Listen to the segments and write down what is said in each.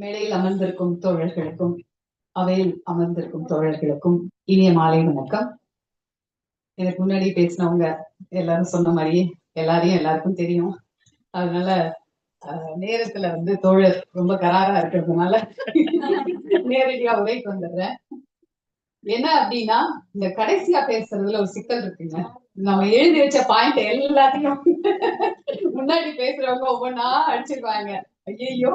மேடையில் அமர்ந்திருக்கும் தோழர்களுக்கும் அவையில் அமர்ந்திருக்கும் தோழர்களுக்கும் இனிய மாலை வணக்கம். எனக்கு முன்னாடி பேசினவங்க எல்லாரும் சொன்ன மாதிரியே எல்லாரையும் எல்லாருக்கும் தெரியும். அதனால நேரத்துல வந்து தோழர் ரொம்ப கராரா இருக்கிறதுனால நேரடியா உரைக்கு வந்துடுறேன். என்ன அப்படின்னா இந்த கடைசியா பேசுறதுல ஒரு சிக்கல் இருக்குங்க. நம்ம எழுதி வச்ச பாயிண்ட் எல்லாத்தையும் முன்னாடி பேசுறவங்க ஒவ்வொன்னா அடிச்சிருவாங்க. ஐயோ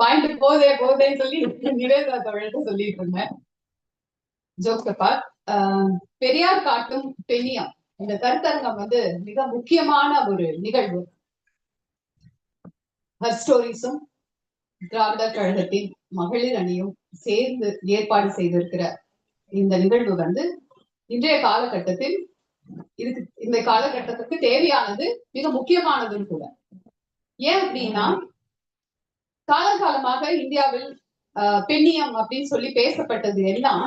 பாயிண்ட் போதே போதேன்னு சொல்லி நிவேதா தோழர்கிட்ட சொல்லிட்டு இருந்தேன். ஜோக்கப்பா பெரியார் காட்டும் பெண்ணியம். இந்த கருத்தரங்கம் வந்து மிக முக்கியமான ஒரு நிகழ்வு. ஹர் ஸ்டோரிஸும் திராவிடர் கழகத்தின் மகளிர் அணியும் சேர்ந்து ஏற்பாடு செய்திருக்கிற இந்த நிகழ்வு வந்து இன்றைய காலகட்டத்தில் இதுக்கு இந்த காலகட்டத்துக்கு தேவையானது மிக முக்கியமானதும் கூட. ஏன் அப்படின்னா காலகாலமாக இந்தியாவில் ஆஹ், பெண்ணியம் அப்படின்னு சொல்லி பேசப்பட்டது எல்லாம்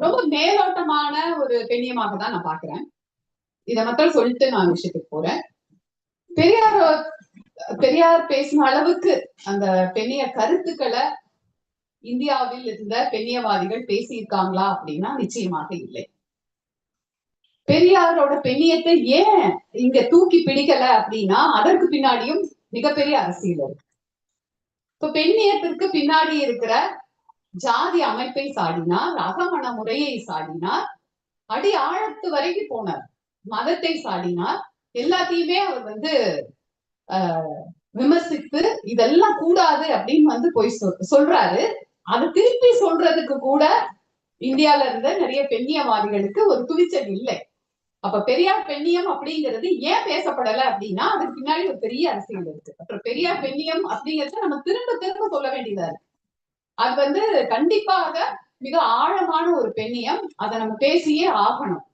ரொம்ப மேலோட்டமான ஒரு பெண்ணியமாக தான் நான் பாக்குறேன் இத மக்கள் சொல்லிட்டு நான் விஷயத்துக்கு போறேன். பெரியார் பெரியார் பேசின அளவுக்கு அந்த பெண்ணிய கருத்துக்களை இந்தியாவில் இருந்த பெண்ணியவாதிகள் பேசியிருக்காங்களா அப்படின்னா நிச்சயமாக இல்லை. பெரியாரோட பெண்ணியத்தை ஏன் இங்க தூக்கி பிடிக்கல அப்படின்னா அதற்கு பின்னாடியும் மிகப்பெரிய அரசியல் இருக்கு. இப்ப பெண்ணியத்திற்கு பின்னாடி இருக்கிற ஜாதி அமைப்பை சாடினார் அகமண முறையை சாடினார் அடி ஆழத்து வரைக்கும் போனார். மதத்தை சாடினார். எல்லாத்தையுமே அவர் வந்து ஆஹ், விமர்சித்து இதெல்லாம் கூடாது அப்படின்னு வந்து போய் சொல்- சொல்றாரு. அதை திருப்பி சொல்றதுக்கு கூட இந்தியால இருந்த நிறைய பெண்ணியவாதிகளுக்கு ஒரு துணிச்சல் இல்லை. அப்ப பெரியார் பெண்ணியம் அப்படிங்கிறது ஏன் பேசப்படல அப்படின்னா அதுக்கு பின்னாடி ஒரு பெரிய அரசியல் இருக்கு. அப்புறம் பெரியார் பெண்ணியம் அப்படிங்கறத நம்ம திரும்ப திரும்ப சொல்ல வேண்டியதா இருக்கு. அது வந்து கண்டிப்பாக மிக ஆழமான ஒரு பெண்ணியம். அதை நம்ம பேசியே ஆகணும்.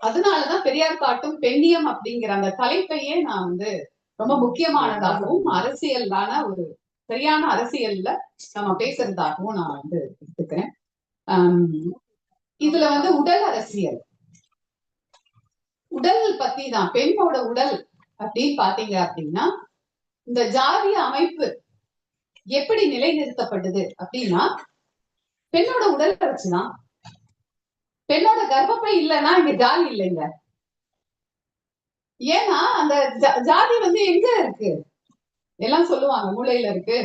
அதனாலதான் பெரியார் காட்டும் பெண்ணியம் அப்படிங்கிற அந்த தலைப்பையே நான் வந்து ரொம்ப முக்கியமானதாகவும் அரசியலான ஒரு சரியான அரசியல்ல நம்ம பேசுறதாகவும் நான் வந்து எடுத்துக்கிறேன். இதுல வந்து உடல் அரசியல். உடல் பத்தி தான் பெண்ணோட உடல் அப்படின்னு பாத்தீங்க அப்படின்னா இந்த ஜாதிய அமைப்பு எப்படி நிலைநிறுத்தப்பட்டது அப்படின்னா பெண்ணோட உடல் வச்சுதான் பெண்ணோட கர்ப்பப்பை இல்லைன்னா இங்க ஜாதி இல்லைங்க. ஏன்னா அந்த ஜா- ஜாதி வந்து எங்க இருக்கு? எல்லாம் சொல்லுவாங்க மூளையில இருக்கு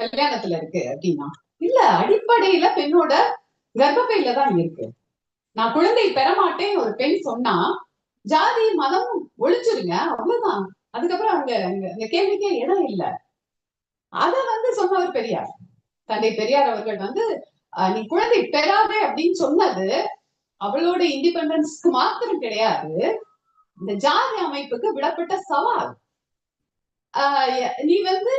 கல்யாணத்துல இருக்கு அப்படின்னா. இல்ல அடிப்படையில பெண்ணோட கர்ப்பப்பையில தான் இருக்கு. நான் குழந்தை பெறமாட்டேன் ஒரு பெண் சொன்னா ஜாதி மதம் ஒழிச்சிருங்க. அவ்வளவுதான். அதுக்கப்புறம் அங்க அங்க- கேள்விக்கே இடம் இல்ல. அத வந்து சொன்னவர் பெரியார். தந்தை பெரியார் அவர்கள் வந்து அஹ், நீ குழந்தை பெறாதே அப்படின்னு சொன்னது அவளோட இண்டிபெண்டன்ஸ்க்கு மாத்திரம் கிடையாது. இந்த ஜாதி அமைப்புக்கு விடப்பட்ட சவால். ஆஹ் நீ வந்து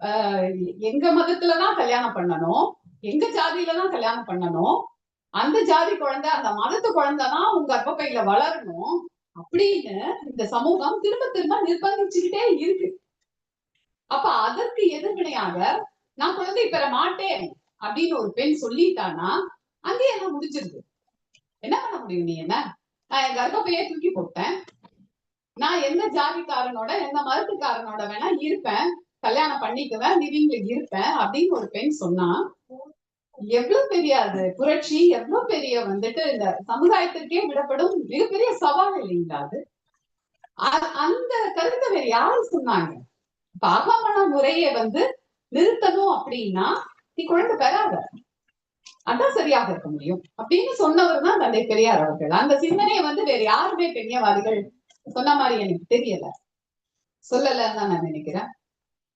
ஆஹ் எங்க மதத்துலதான் கல்யாணம் பண்ணணும். எங்க ஜாதியில தான் கல்யாணம் பண்ணணும். அந்த ஜாதி குழந்தை அந்த மதத்து குழந்தைதான் உங்க கர்ப்பப்பையில வளரணும் அப்படின்னு இந்த சமூகம் திரும்ப திரும்ப நிர்பந்திச்சுக்கிட்டே இருக்கு. அப்ப அதற்கு எதிர்வினையாக நான் குழந்தை பெற மாட்டேன் அப்படின்னு ஒரு பெண் சொல்லிட்டானா அங்கேயே எல்லாம் முடிஞ்சிருது. என்ன பண்ண முடியும் நீ என்ன? நான் என் கர்ப்பப்பையே தூக்கி போட்டேன். நான் எந்த ஜாதிக்காரனோட எந்த மதத்துக்காரனோட வேணா இருப்பேன். கல்யாணம் பண்ணிக்குவேன் லிவிங்ல இருப்பேன் அப்படின்னு ஒரு பெண் சொன்னா எவ்வளவு பெரிய அது புரட்சி எவ்வளவு பெரிய வந்துட்டு இந்த சமுதாயத்திற்கே விடப்படும் மிகப்பெரிய சவால் இல்லைங்களா அது? அந்த கருத்தை வேற யாரு சொன்னாங்க? இப்ப முறையை வந்து நிறுத்தணும் அப்படின்னா நீ குழந்தை பெறாத. அதான் சரியாக இருக்க முடியும். அப்படின்னு சொன்னவர் தான் தந்தை பெரியார் அவர்கள். அந்த சிந்தனையை வந்து வேற யாருமே பெரியவாதிகள் சொன்ன மாதிரி எனக்கு தெரியல. சொல்லலன்னு தான் நான் நினைக்கிறேன்.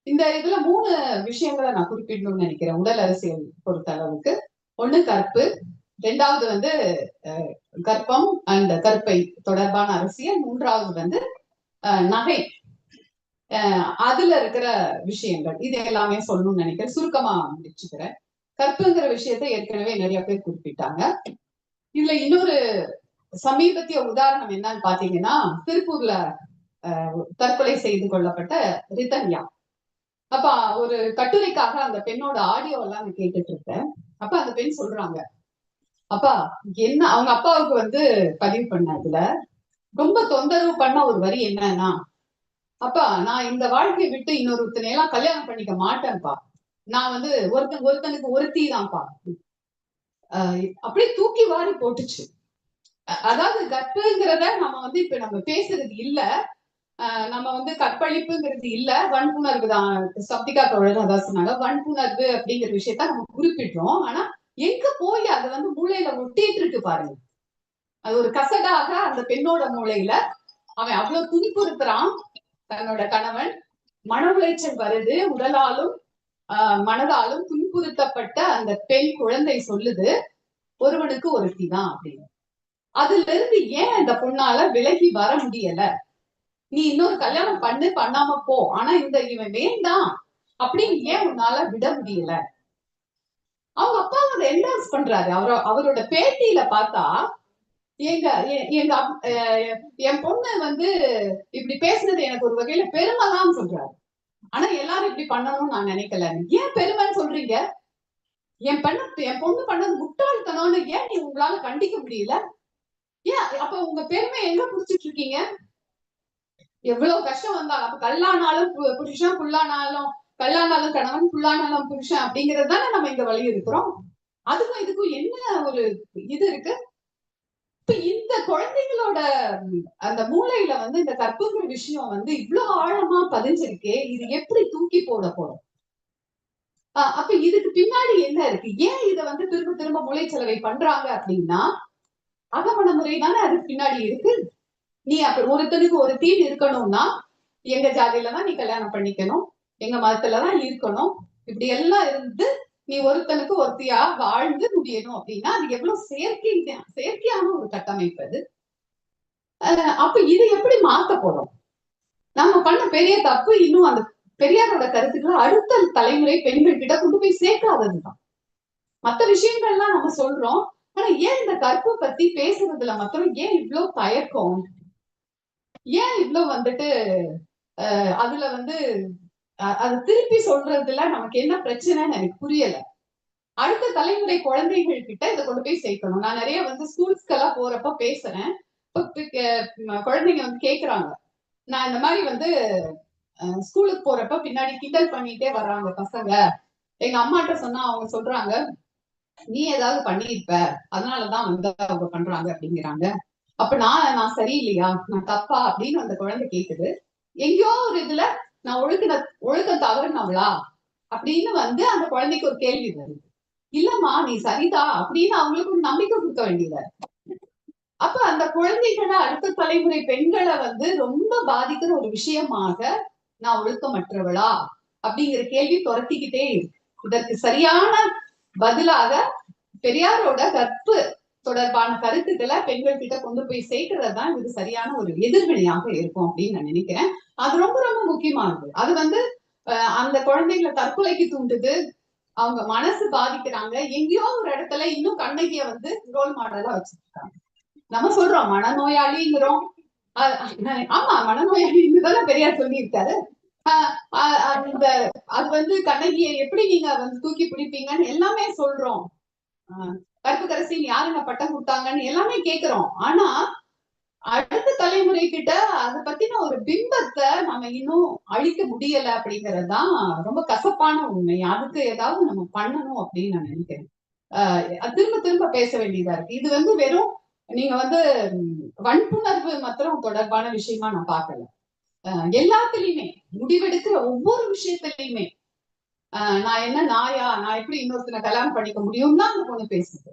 இந்த இதுல மூணு விஷயங்களை நான் குறிப்பிடணும்னு நினைக்கிறேன். உடல் அரசியல் பொறுத்த அளவுக்கு. ஒண்ணு கற்பு ரெண்டாவது வந்து அஹ், கர்ப்பம் அண்ட் கற்பை தொடர்பான அரசியல். மூன்றாவது வந்து அஹ், நகை. அஹ், அதுல இருக்கிற விஷயங்கள் இது எல்லாமே சொல்லணும்னு நினைக்கிறேன். சுருக்கமா முடிச்சுக்கிறேன். கற்புங்கிற விஷயத்தை ஏற்கனவே நிறைய பேர் குறிப்பிட்டாங்க. இதுல இன்னொரு சமீபத்திய உதாரணம் என்னன்னு பாத்தீங்கன்னா திருப்பூர்ல தற்கொலை செய்து கொள்ளப்பட்ட ரிதன்யா. அப்ப ஒரு கட்டுரைக்காக அந்த பெண்ணோட ஆடியோ எல்லாம் நான் கேட்டுட்டு இருக்கேன் அப்ப அந்த பெண் சொல்றாங்க அப்பா என்ன அவங்க அப்பாவுக்கு வந்து பதிவு பண்ண இதுல ரொம்ப தொந்தரவு பண்ண ஒரு வரி என்னன்னா அப்பா நான் இந்த வாழ்க்கையை விட்டு இன்னொருத்தனை எல்லாம் கல்யாணம் பண்ணிக்க மாட்டேன்ப்பா. நான் வந்து ஒருத்தன் ஒருத்தனுக்கு ஒருத்தி தான்ப்பா. அப்படியே தூக்கி வாரி போட்டுச்சு. அதாவது கற்புங்கிறத நம்ம வந்து இப்ப நம்ம பேசுறது இல்ல. நம்ம வந்து கற்பழிப்புங்கிறது இல்ல வன்புணர்வு தான். சப்திகா தோழர் அதான் சொன்னாங்க. வன்புணர்வு அப்படிங்கிற விஷயத்த நம்ம குறிப்பிடுறோம். ஆனா எங்க போய் அது வந்து மூளையில ஒட்டிட்டு இருக்கு பாருங்க. அது ஒரு கசடாக அந்த பெண்ணோட மூளையில அவன் அவ்வளவு துணிப்புறுத்துறான். தன்னோட கணவன் மன உளைச்சல் வருது. உடலாலும் ஆஹ் மனதாலும் துன்புறுத்தப்பட்ட அந்த பெண் குழந்தை சொல்லுது ஒருவனுக்கு ஒருத்தி தான் அப்படின்னு. அதுல இருந்து ஏன் அந்த பொண்ணால விலகி வர முடியல? நீ இன்னொரு கல்யாணம் பண்ணு பண்ணாம போ. ஆனா இந்த இவன் வேண்டாம். அப்படின்னு ஏன் உன்னால விட முடியல? அவங்க அப்பா அதை என்டான்ஸ் பண்றாரு? அவர அவரோட பேட்டியில பார்த்தா எங்க எங்க என் பொண்ணு வந்து இப்படி பேசுனது எனக்கு ஒரு வகையில பெருமைதான் சொல்றாரு. ஆனா எல்லாரும் இப்படி பண்ணணும்னு நான் நினைக்கல. ஏன் பெருமைன்னு சொல்றீங்க? என் பெண்ணு என் பொண்ணு பண்ணது முட்டாள்தனம்னு ஏன் நீ உங்களால கண்டிக்க முடியல? ஏன் அப்ப உங்க பெருமை எங்க புடிச்சிட்டு இருக்கீங்க? எவ்வளவு கஷ்டம் வந்தாலும் அப்ப கல்லானாலும் புருஷன் புல்லானாலும் கல்லானாலும் கணவன் புல்லானாலும் புருஷன் அப்படிங்கறது தானே நம்ம இங்க இருக்கிறோம். அதுக்கும் இதுக்கும் என்ன ஒரு இது இருக்கு? இப்ப இந்த குழந்தைங்களோட அந்த மூளையில வந்து இந்த கற்புங்கிற விஷயம் வந்து இவ்வளவு ஆழமா பதிஞ்சிருக்கே இது எப்படி தூக்கி போட ஆஹ் அப்ப இதுக்கு பின்னாடி என்ன இருக்கு? ஏன் இத வந்து திரும்ப திரும்ப மூளைச்சலவை பண்றாங்க அப்படின்னா அகமண முறை தானே அதுக்கு பின்னாடி இருக்கு. நீ அப்படி ஒருத்தனுக்கு ஒரு தீன் இருக்கணும்னா எங்க ஜாதியில தான் நீ கல்யாணம் பண்ணிக்கணும். எங்க மதத்துலதான் இருக்கணும். இப்படி எல்லாம் இருந்து நீ ஒருத்தனுக்கு ஒருத்தியா வாழ்ந்து முடியணும் அப்படின்னா அது எவ்வளவு செயற்கை செயற்கையான ஒரு கட்டமைப்பு அது. அப்ப இது எப்படி மாத்த போறோம் நம்ம பண்ண பெரிய தப்பு இன்னும் அந்த பெரியாரோட கருத்துக்களை அடுத்த தலைமுறை பெண்கள் கிட்ட கொண்டு போய் சேர்க்காததுதான். மத்த விஷயங்கள்லாம் நம்ம சொல்றோம். ஆனா ஏன் இந்த கற்பை பத்தி பேசுறதுல மாத்திரம் ஏன் இவ்வளவு தயக்கம்? ஏன் இவ்ளோ வந்துட்டு அஹ் அதுல வந்து அஹ் அது திருப்பி சொல்றதுல நமக்கு என்ன பிரச்சனைன்னு எனக்கு புரியல. அடுத்த தலைமுறை குழந்தைகள் கிட்ட இதை கொண்டு போய் சேர்க்கணும். நான் நிறைய வந்து ஸ்கூல்ஸ்க்கெல்லாம் போறப்ப பேசுறேன். இப்ப குழந்தைங்க வந்து கேக்குறாங்க. நான் இந்த மாதிரி வந்து அஹ், ஸ்கூலுக்கு போறப்ப பின்னாடி கிண்டல் பண்ணிட்டே வர்றாங்க பசங்க. எங்க அம்மாட்ட சொன்னா அவங்க சொல்றாங்க நீ ஏதாவது பண்ணியிருப்ப. அதனாலதான் வந்து அவங்க பண்றாங்க அப்படிங்கிறாங்க. அப்ப நான் நான் சரியில்லையா? நான் தப்பா? அப்படின்னு அந்த குழந்தை கேக்குது. எங்கேயோ ஒரு இதுல நான் ஒழுக்க ஒழுக்கம் தவறினவளா? அப்படின்னு வந்து அந்த குழந்தைக்கு ஒரு கேள்வி வருது. இல்லம்மா நீ சரிதா? அப்படின்னு அவங்களுக்கு ஒரு நம்பிக்கை கொடுக்க வேண்டியதா அப்ப அந்த குழந்தைகளை அடுத்த தலைமுறை பெண்களை வந்து ரொம்ப பாதிக்கிற ஒரு விஷயமாக நான் ஒழுக்கமற்றவளா? அப்படிங்கிற கேள்வி துரத்திக்கிட்டே இருக்கு. இதற்கு சரியான பதிலாக பெரியாரோட கற்பு தொடர்பான கருத்துக்களை பெண்கள் கிட்ட கொண்டு போய் சேர்க்கிறது தான் இது சரியான ஒரு எதிர்வினையாக இருக்கும் அப்படின்னு நான் நினைக்கிறேன். அது ரொம்ப ரொம்ப முக்கியமானது. அது வந்து அந்த குழந்தைங்களை தற்கொலைக்கு தூண்டுது. அவங்க மனசு பாதிக்கிறாங்க. எங்கேயோ ஒரு இடத்துல இன்னும் கண்ணகிய வந்து ரோல் மாடலா வச்சிருக்காங்க. நம்ம சொல்றோம் மனநோயாளிங்கிறோம். அஹ் அஹ் ஆமா மனநோயாளின்னு தானே பெரியார் சொல்லியிருக்காரு. ஆஹ் ஆஹ் அந்த அது வந்து கண்ணகியை எப்படி நீங்க வந்து தூக்கி பிடிப்பீங்கன்னு எல்லாமே சொல்றோம். ஆஹ் யாரு யாருங்க பட்டம் கொடுத்தாங்கன்னு எல்லாமே கேக்குறோம். ஆனா அடுத்த தலைமுறை கிட்ட அதை பத்தின ஒரு பிம்பத்தை நம்ம இன்னும் அழிக்க முடியல அப்படிங்கறதுதான் ரொம்ப கசப்பான உண்மை. அதுக்கு ஏதாவது நம்ம பண்ணணும் அப்படின்னு நான் நினைக்கிறேன். ஆஹ் திரும்ப திரும்ப பேச வேண்டியதா இருக்கு. இது வந்து வெறும் நீங்க வந்து வன்புணர்வு மாத்திரம் தொடர்பான விஷயமா நான் பார்க்கல. எல்லாத்துலயுமே முடிவெடுக்கிற ஒவ்வொரு விஷயத்திலயுமே நான் என்ன நாயா? நான் எப்படி இன்னொருத்தனை கல்யாணம் பண்ணிக்க முடியும் தான் அந்த பொண்ணு பேசுது.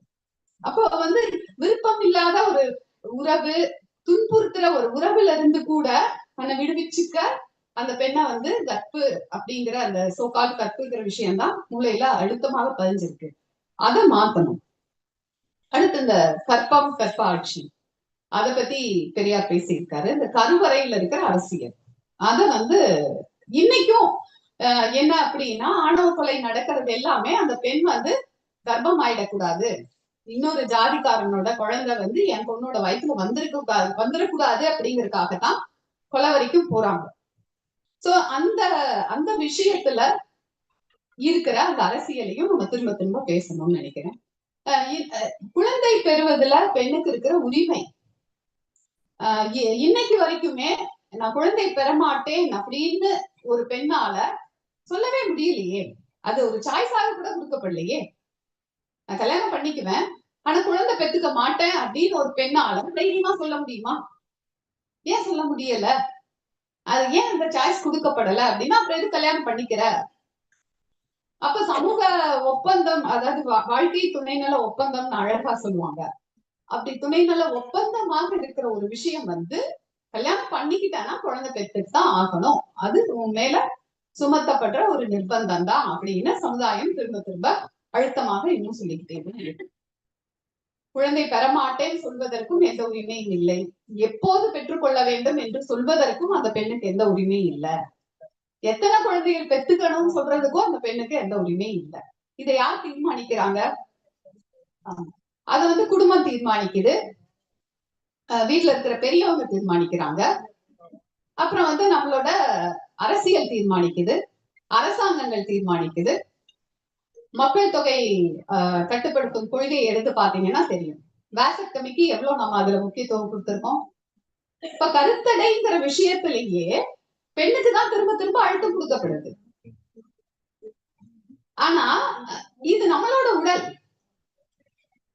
அப்போ வந்து விருப்பம் இல்லாத ஒரு உறவு துன்புறுத்துற ஒரு உறவுல இருந்து கூட தன்னை விடுவிச்சுக்க அந்த பெண்ணை வந்து கற்பு அப்படிங்கிற அந்த சோகால் கற்புங்கிற விஷயம்தான் மூளையில அழுத்தமாக பதிஞ்சிருக்கு. அதை மாத்தணும். அடுத்து இந்த கற்பம் கற்ப ஆட்சி அதை பத்தி பெரியார் பேசியிருக்காரு. இந்த கருவறையில இருக்கிற அரசியல். அத வந்து இன்னைக்கும் என்ன அப்படின்னா ஆணவ கொலை நடக்கிறது எல்லாமே அந்த பெண் வந்து கர்ப்பம் ஆயிடக்கூடாது இன்னொரு ஜாதிக்காரனோட குழந்தை வந்து என் பொண்ணோட வயிற்றுல வந்திருக்க கூடாது வந்துடக்கூடாது அப்படிங்கறதுக்காகத்தான் கொலை வரைக்கும் போறாங்க. சோ அந்த அந்த விஷயத்துல இருக்கிற அந்த அரசியலையும் நம்ம திரும்ப திரும்ப பேசணும்னு நினைக்கிறேன். குழந்தை பெறுவதுல பெண்ணுக்கு இருக்கிற உரிமை. இன்னைக்கு வரைக்குமே நான் குழந்தை பெற மாட்டேன் அப்படின்னு ஒரு பெண்ணால சொல்லவே முடியலையே. அது ஒரு சாய்ஸாக கூட கொடுக்கப்படலையே. நான் கல்யாணம் பண்ணிக்குவேன். ஆனா குழந்தை பெத்துக்க மாட்டேன் அப்படின்னு ஒரு பெண்ணால தைரியமா சொல்ல முடியுமா? ஏன் சொல்ல முடியல? அது ஏன் அந்த சாய்ஸ் கொடுக்கப்படல அப்படின்னா அப்புறம் எது கல்யாணம் பண்ணிக்கிற? அப்ப சமூக ஒப்பந்தம் அதாவது வாழ்க்கை வாழ்க்கை துணைநல ஒப்பந்தம்னு அழகா சொல்லுவாங்க. அப்படி துணைநல ஒப்பந்தமாக இருக்கிற ஒரு விஷயம் வந்து கல்யாணம் பண்ணிக்கிட்டானா குழந்தை பெற்றுட்டு தான் ஆகணும். அது உன் மேல சுமத்தப்படுற ஒரு நிர்பந்தம் தான் அப்படின்னு சமுதாயம் திரும்ப திரும்ப அழுத்தமாக இன்னும் சொல்லிக்கிட்டே குழந்தை பெறமாட்டேன் சொல்வதற்கும் எந்த உரிமையும் இல்லை. எப்போது பெற்றுக்கொள்ள வேண்டும் என்று சொல்வதற்கும் அந்த பெண்ணுக்கு எந்த உரிமையும் இல்லை. எத்தனை குழந்தைகள் பெத்துக்கணும்னு சொல்றதுக்கும் அந்த பெண்ணுக்கு எந்த உரிமையும் இல்லை. இதை யார் தீர்மானிக்கிறாங்க? அது வந்து குடும்பம் தீர்மானிக்குது. வீட்டுல இருக்கிற பெரியவங்க தீர்மானிக்கிறாங்க. அப்புறம் வந்து நம்மளோட அரசியல் தீர்மானிக்குது அரசாங்கங்கள் தீர்மானிக்குது. மக்கள் தொகை அஹ், கட்டுப்படுத்தும் கொள்கையை எடுத்து பாத்தீங்கன்னா தெரியும். வேசக்டமிக்கு எவ்வளவு நம்ம அதுல முக்கியத்துவம் கொடுத்திருக்கோம்? இப்ப கருத்தடைங்கிற விஷயத்திலேயே பெண்ணுக்கு தான் திரும்ப திரும்ப அழுத்தம் கொடுக்கப்படுது. ஆனா இது நம்மளோட உடல்.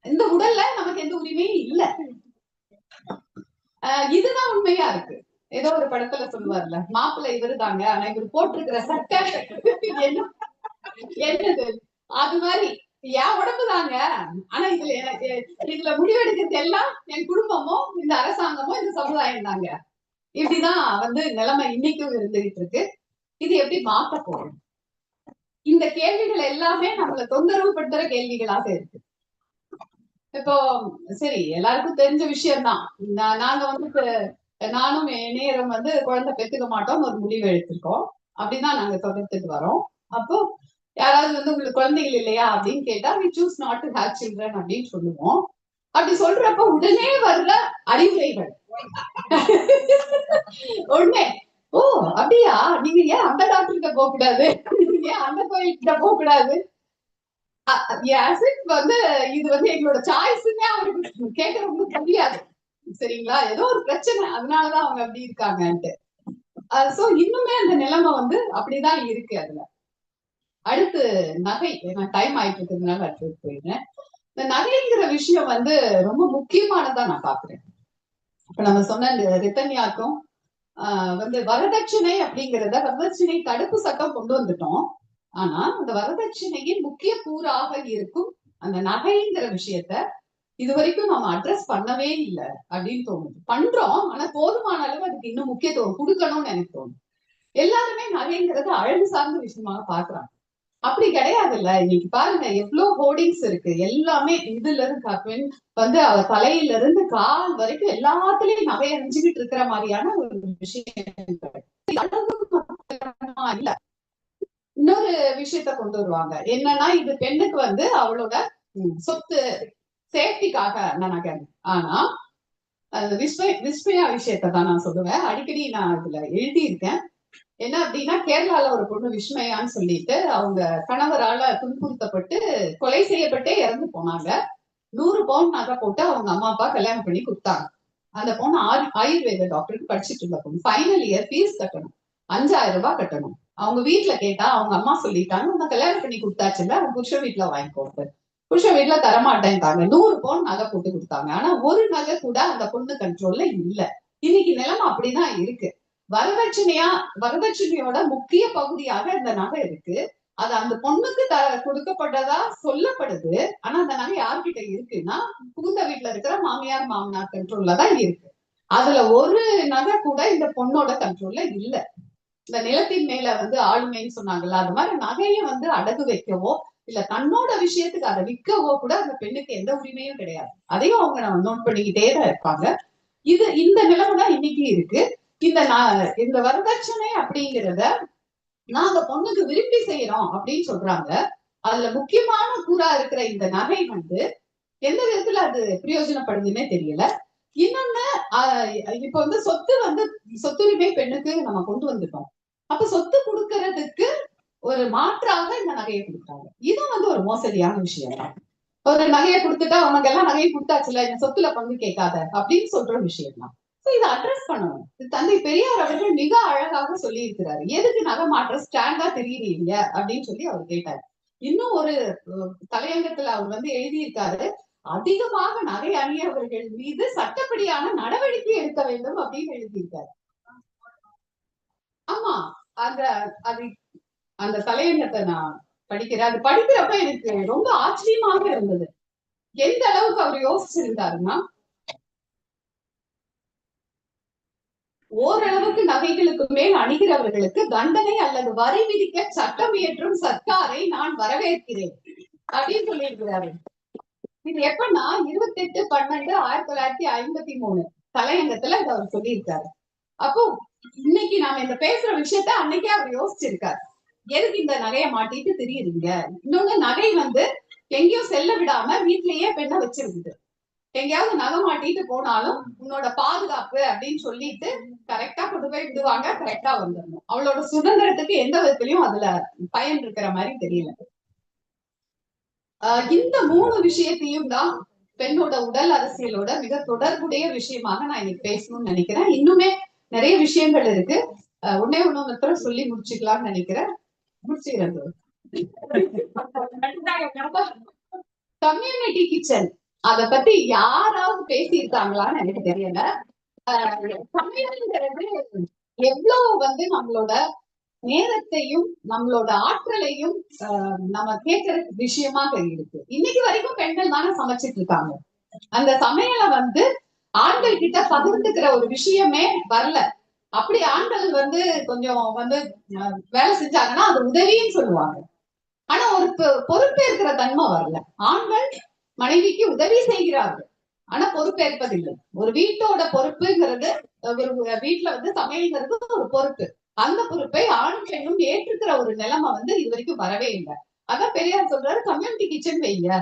இந்த உடல்ல நமக்கு எந்த உரிமையும் இல்ல. இதுதான் உண்மையா இருக்கு. ஏதோ ஒரு படத்துல சொல்லுவார்ல மாப்பிள்ள இவரு தாங்க ஆனா இவர் போட்டிருக்கிற சட்டை என்னது? அது மாதிரி என் உடம்பு தாங்க. ஆனா இதுல எனக்கு இதுல முடிவெடுக்கிறது எல்லாம் என் குடும்பமும் இந்த அரசாங்கமும் இந்த சமுதாயம் தாங்க. இப்படிதான் வந்து நிலைமை இன்னைக்கும் இருந்துகிட்டு இருக்கு இது எப்படி மாத்த போறோம்? இந்த கேள்விகள் எல்லாமே நம்மள தொந்தரவு படுத்துற கேள்விகளாக இருக்கு. இப்போ சரி எல்லாருக்கும் தெரிஞ்ச விஷயம்தான். நாங்க வந்து இப்ப நானும் நேரம் வந்து குழந்தை பெத்துக்க மாட்டோம்னு ஒரு முடிவு எடுத்திருக்கோம். அப்படிதான் நாங்க தொடர்த்துட்டு வரோம். அப்போ யாராவது வந்து உங்களுக்கு குழந்தைகள் இல்லையா அப்படின்னு கேட்டா we choose not to have children அப்படின்னு சொல்லுவோம். அப்படி சொல்றப்ப உடனே வர்ற அறிவுரைகள். உடனே ஓ அப்படியா? நீங்க ஏன் அந்த டாக்டர் கிட்ட போக கூடாது ஏன் அந்த கோயில் கிட்ட போக கூடாது வந்து இது வந்து எங்களோட சாய்ஸ்னே அவருக்கு கேட்கறவங்களுக்கு தெரியாது சரிங்களா? ஏதோ ஒரு பிரச்சனை. அதனாலதான் அவங்க அப்படி இருக்காங்கன்ட்டு. சோ இன்னுமே அந்த நிலைமை வந்து அப்படிதான் இருக்கு அதுல. அடுத்து நகை. நான் டைம் ஆயிட்டு இருக்கிறதுனால அடுத்து போயிடுறேன். இந்த நகைங்கிற விஷயம் வந்து ரொம்ப முக்கியமானதா நான் பாக்குறேன் இப்ப நம்ம சொன்ன இந்த ரித்தன்யாக்கும் ஆஹ் வந்து வரதட்சணை அப்படிங்கிறத வரதட்சணை தடுப்பு சட்டம் கொண்டு வந்துட்டோம். ஆனா அந்த வரதட்சணையின் முக்கிய கூறாக இருக்கும் அந்த நகைங்கிற விஷயத்த இது வரைக்கும் நம்ம அட்ரஸ் பண்ணவே இல்லை அப்படின்னு தோணுது. பண்றோம் ஆனா போதுமான அளவு அதுக்கு இன்னும் முக்கியத்துவம் கொடுக்கணும்னு எனக்கு தோணும் எல்லாருமே நகைங்கிறத அழகு சார்ந்த விஷயமாக பாக்குறாங்க அப்படி கிடையாதுல்ல. இன்னைக்கு பாருங்க எவ்வளவு ஹோர்டிங்ஸ் இருக்கு. எல்லாமே இதுல இருந்து பெண் வந்து அவர் தலையில இருந்து கால் வரைக்கும் எல்லாத்துலயும் நகை அணிஞ்சுக்கிட்டு இருக்கிற மாதிரியான ஒரு விஷயம் இல்ல. இன்னொரு விஷயத்த கொண்டு வருவாங்க. என்னன்னா இது பெண்ணுக்கு வந்து அவளோட சொத்து சேஃப்டிக்காக நான் நகை ஆனா விஸ்வ விஸ்மய விஸ்மயா விஷயத்த தான் நான் சொல்லுவேன். அடிக்கடி நான் இதுல எழுதி இருக்கேன் என்ன அப்படின்னா கேரளால ஒரு பொண்ணு விஸ்மயான்னு சொல்லிட்டு அவங்க கணவரால துன்புறுத்தப்பட்டு கொலை செய்யப்பட்டே இறந்து போனாங்க. நூறு பவுன் நகை போட்டு அவங்க அம்மா அப்பா கல்யாணம் பண்ணி கொடுத்தாங்க. அந்த பொண்ணு ஆயு- ஆயுர்வேத டாக்டருக்கு படிச்சுட்டு இருந்த பொண்ணு. ஃபைனல் இயர் ஃபீஸ் கட்டணும். அஞ்சாயிரம் ரூபாய் கட்டணும். அவங்க வீட்டுல கேட்டா அவங்க அம்மா சொல்லிட்டாங்க உன்னை கல்யாணம் பண்ணி கொடுத்தாச்சுல அவங்க புருஷ வீட்டுல வாங்கிக்கோங்க புருஷன் வீட்டுல தரமாட்டேன்ட்டாங்க. நூறு பவுன் நகை போட்டு கொடுத்தாங்க. ஆனா ஒரு நகை கூட அந்த பொண்ணு கண்ட்ரோல்ல இல்ல. இன்னைக்கு நிலைமை அப்படிதான் இருக்கு. வரதட்சணையா வரதட்சணையோட முக்கிய பகுதியாக இந்த நகை இருக்கு. அது அந்த பொண்ணுக்கு த கொடுக்கப்பட்டதா சொல்லப்படுது. ஆனா அந்த நகை யார்கிட்ட இருக்குன்னா புகுந்த வீட்டுல இருக்கிற மாமியார் மாமனார் கண்ட்ரோல்ல தான் இருக்கு. அதுல ஒரு நகை கூட இந்த பொண்ணோட கண்ட்ரோல்ல இல்ல. இந்த நிலத்தின் மேல வந்து ஆளுமைன்னு சொன்னாங்கல்ல அது மாதிரி நகையை வந்து அடகு வைக்கவோ இல்ல தன்னோட விஷயத்துக்கு அதை விற்கவோ கூட அந்த பெண்ணுக்கு எந்த உரிமையும் கிடையாது. அதையும் அவங்க நம்ம நோட் பண்ணிக்கிட்டே தான் இருப்பாங்க. இது இந்த நிலைமை தான் இன்னைக்கு இருக்கு. இந்த இந்த வரதட்சணை அப்படிங்கிறத நாங்க பொண்ணுக்கு விரும்பி செய்யறோம் அப்படின்னு சொல்றாங்க. அதுல முக்கியமான கூறா இருக்கிற இந்த நகை வந்து எந்த விதத்துல அது பிரயோஜனப்படுதுன்னே தெரியல. இன்னொன்னு ஆஹ் இப்ப வந்து சொத்து வந்து சொத்துரிமை பெண்ணுக்கு நம்ம கொண்டு வந்துட்டோம். அப்ப சொத்து கொடுக்கறதுக்கு ஒரு மாற்றாக இந்த நகையை கொடுக்குறாங்க இதுவும் வந்து ஒரு மோசடியான விஷயம் தான் ஒரு நகையை கொடுத்துட்டா உனக்கு எல்லாம் நகையை கொடுத்தாச்சுல இந்த சொத்துல பங்கு கேட்காத அப்படின்னு சொல்ற விஷயம் தான் இதை அட்ரஸ் பண்ணணும். தந்தை பெரியார் அவர்கள் மிக அழகாக சொல்லி இருக்கிறாரு எதுக்கு நகை மாற்ற ஸ்டாண்டா தெரியுறீங்க அப்படின்னு சொல்லி அவர் கேட்டார். இன்னும் ஒரு தலையங்கத்துல அவர் வந்து எழுதியிருக்காரு அதிகமாக நகை அணியவர்கள் மீது சட்டப்படியான நடவடிக்கை எடுக்க வேண்டும் அப்படின்னு எழுதியிருக்காரு. ஆமா அந்த அது அந்த தலையங்கத்தை நான் படிக்கிறேன். அது படிக்கிறப்ப எனக்கு ரொம்ப ஆச்சரியமாக இருந்தது. எந்த அளவுக்கு அவர் யோசிச்சிருந்தாருன்னா ஓரளவுக்கு நகைகளுக்கு மேல் அணிகிறவர்களுக்கு தண்டனை அல்லது வரி விதிக்க சட்டம் இயற்றும் சர்க்காரை நான் வரவேற்கிறேன் அப்படின்னு சொல்லியிருக்கிறாரு. இது எப்பன்னா இருபத்தி எட்டு பன்னெண்டு ஆயிரத்தி தொள்ளாயிரத்தி ஐம்பத்தி மூணு தலையங்கத்துல இதை அவர் சொல்லியிருக்காரு. அப்போ இன்னைக்கு நாம இந்த பேசுற விஷயத்த அன்னைக்கே அவர் யோசிச்சிருக்காரு. எதுக்கு இந்த நகையை மாட்டிட்டு தெரியுதுங்க இன்னொன்னு நகை வந்து எங்கேயும் செல்ல விடாம வீட்லயே பெண்ண வச்சிருக்குது. எங்கேயாவது நகை மாட்டிட்டு போனாலும் உன்னோட பாதுகாப்பு அப்படின்னு சொல்லிட்டு கரெக்டா கொண்டு போய் விடுவாங்க கரெக்டா வந்துடணும். அவளோட சுதந்திரத்துக்கு எந்த விதத்திலயும் அதுல பயன் இருக்கிற மாதிரி தெரியல. இந்த மூணு விஷயத்தையும் தான் பெண்ணோட உடல் அரசியலோட மிக தொடர்புடைய விஷயமாக நான் இன்னைக்கு பேசணும்னு நினைக்கிறேன். இன்னுமே நிறைய விஷயங்கள் இருக்கு. உடனே ஒண்ணு மாத்திரம் சொல்லி முடிச்சுக்கலாம்னு நினைக்கிறேன். கம்யூனிட்டி கிச்சன் அத பத்தி யாராவது பேசியிருக்காங்களான்னு எனக்கு தெரியல. சமையல்ங்கிறது எவ்வளவு வந்து நம்மளோட நேரத்தையும் நம்மளோட ஆற்றலையும் நம்ம கேட்கிற விஷயமாக இருக்கு. இன்னைக்கு வரைக்கும் பெண்கள் தானே சமைச்சிட்டு இருக்காங்க. அந்த சமையலை வந்து ஆண்கள் கிட்ட பகிர்ந்துக்கிற ஒரு விஷயமே வரல. அப்படி ஆண்கள் வந்து கொஞ்சம் வந்து வேலை செஞ்சாங்கன்னா அது உதவின்னு சொல்லுவாங்க. ஆனா ஒரு பொறுப்பேற்கிற தன்மை வரல. ஆண்கள் மனைவிக்கு உதவி செய்கிறார்கள். ஆனா பொறுப்பேற்பதில்லை. ஒரு வீட்டோட பொறுப்புங்கிறது ஒரு வீட்டுல வந்து சமையல்ங்கிறது ஒரு பொறுப்பு. அந்த பொறுப்பை ஆண் பெண்ணும் ஏற்றுக்கிற ஒரு நிலைமை வந்து இது வரைக்கும் வரவே இல்லை. அதான் பெரியார் சொல்றாரு கம்யூனிட்டி கிச்சன் வைங்க.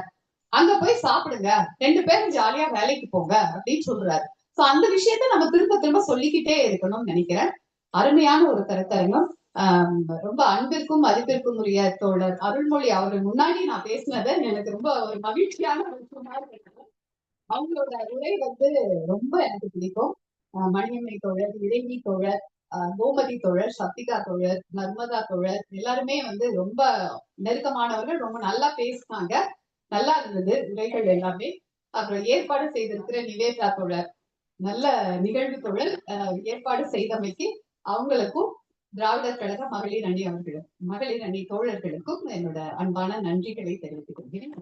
அங்க போய் சாப்பிடுங்க. ரெண்டு பேரும் ஜாலியா வேலைக்கு போங்க. அப்படின்னு சொல்றாரு. சோ அந்த விஷயத்த நம்ம திரும்ப திரும்ப சொல்லிக்கிட்டே இருக்கணும்னு நினைக்கிறேன். அருமையான ஒரு கருத்தரங்கம். ரொம்ப அன்பிற்கும் மதிப்பிற்கும் உரிய தோழர் அருள்மொழி அவர்கள் முன்னாடி நான் பேசினது எனக்கு ரொம்ப ஒரு மகிழ்ச்சியான அவங்களோட உரை வந்து ரொம்ப எனக்கு பிடிக்கும். மணியம்மை தோழர் இறைவி தோழர் கோமதி தோழர் சத்திகா தோழர் நர்மதா தோழர் எல்லாருமே வந்து ரொம்ப நெருக்கமானவர்கள் ரொம்ப நல்லா பேசினாங்க. நல்லா இருந்தது உரைகள் எல்லாமே. அப்புறம் ஏற்பாடு செய்திருக்கிற நிவேதா தோழர் நல்ல நிகழ்வு தொழில் ஏற்பாடு செய்தமைக்கு அவங்களுக்கும் திராவிடர் கழக மகளிர் அணி அவர்களும் மகளிர் அணி தோழர்களுக்கும் என்னோட அன்பான நன்றிகளை தெரிவித்துக் கொள்கிறேன்.